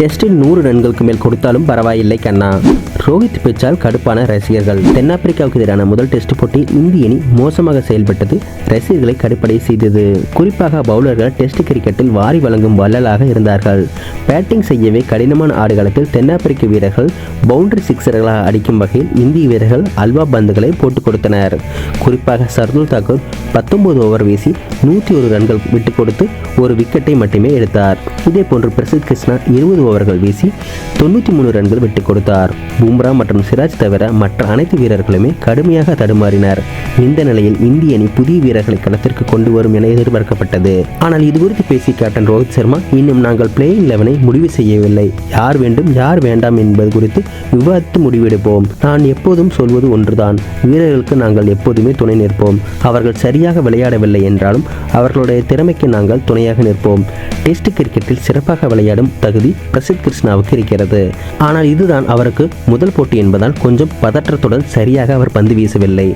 டெஸ்டில் நூறு ரன்களுக்கு மேல் கொடுத்தாலும் பரவாயில்லை கண்ணா. ரோஹித் பேச்சால் கடுப்பான ரசிகர்கள். தென்னாப்பிரிக்காவுக்கு எதிரான முதல் டெஸ்ட் போட்டி இந்திய அணி மோசமாக செயல்பட்டது. ரசிகர்களை கடுப்படை செய்தது. குறிப்பாக பவுலர்கள் டெஸ்ட் கிரிக்கெட்டில் வாரி வழங்கும் வள்ளலாக இருந்தார்கள். பேட்டிங் செய்யவே கடினமான ஆடுகளத்தில் தென்னாப்பிரிக்க வீரர்கள் பவுண்டரி சிக்ஸர்களாக அடிக்கும் வகையில் இந்திய வீரர்கள் அல்வா பந்துகளை போட்டுக் கொடுத்தனர். குறிப்பாக சர்துல் தாக்கூர் பத்தொன்பது ஓவர் வீசி நூற்றி ஒரு ரன்கள் விட்டுக் கொடுத்து ஒரு விக்கெட்டை மட்டுமே எடுத்தார். இதேபோன்று பிரசித் கிருஷ்ணா இருபது ஓவர்கள் வீசி தொண்ணூற்றி மூணு ரன்கள் விட்டுக் கொடுத்தார். பும்ரா மற்றும் சிராஜ் தவிர மற்ற அனைத்து வீரர்களுமே கடுமையாக தடுமாறினர். இந்த நிலையில் இந்திய அணி புதிய வீரர்களை களத்திற்கு கொண்டு வரும் என எதிர்பார்க்கப்பட்டது. ஆனால் இது குறித்து பேசிய கேப்டன் ரோஹித் சர்மா இன்னும் நாங்கள் பிளேயிங் லெவனை முடிவு செய்யவில்லை. யார் வேண்டும் யார் வேண்டாம் என்பது குறித்து விவாதித்து முடிவெடுப்போம். நான் எப்போதும் சொல்வது ஒன்றுதான். வீரர்களுக்கு நாங்கள் எப்போதுமே துணை நிற்போம். அவர்கள் சரியாக விளையாடவில்லை என்றாலும் அவர்களுடைய திறமைக்கு நாங்கள் துணையாக நிற்போம். டெஸ்ட் கிரிக்கெட்டில் சிறப்பாக விளையாடும் தகுதி பிரசித் கிருஷ்ணாவுக்கு இருக்கிறது. ஆனால் இதுதான் அவருக்கு முதல் முதல் போட்டி என்பதால் கொஞ்சம் பதற்றத்துடன் சரியாக அவர் பந்து வீசவில்லை.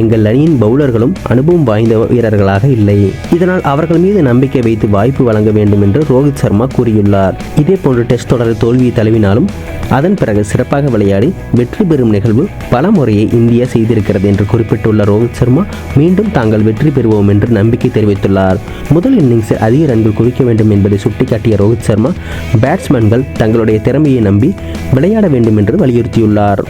எங்கள் அணியின் பவுலர்களும் அனுபவம் வாய்ந்த வீரர்களாக இல்லை. இதனால் அவர்கள் மீது நம்பிக்கை வைத்து வாய்ப்பு வழங்க வேண்டும் என்று ரோஹித் சர்மா கூறியுள்ளார். இதே இதேபோன்று டெஸ்ட் தொடரில் தோல்வியை தழுவினாலும் அதன் பிறகு சிறப்பாக விளையாடி வெற்றி பெறும் நிகழ்வு பல முறையை இந்தியா செய்திருக்கிறது என்று குறிப்பிட்டுள்ள ரோஹித் சர்மா மீண்டும் தாங்கள் வெற்றி பெறுவோம் என்று நம்பிக்கை தெரிவித்துள்ளார். முதல் இன்னிங்ஸில் அதிக ரன்கள் குவிக்க வேண்டும் என்பதை சுட்டிக்காட்டிய ரோஹித் சர்மா பேட்ஸ்மேன்கள் தங்களுடைய திறமையை நம்பி விளையாட வேண்டும் என்று வலியுறுத்தியுள்ளார்.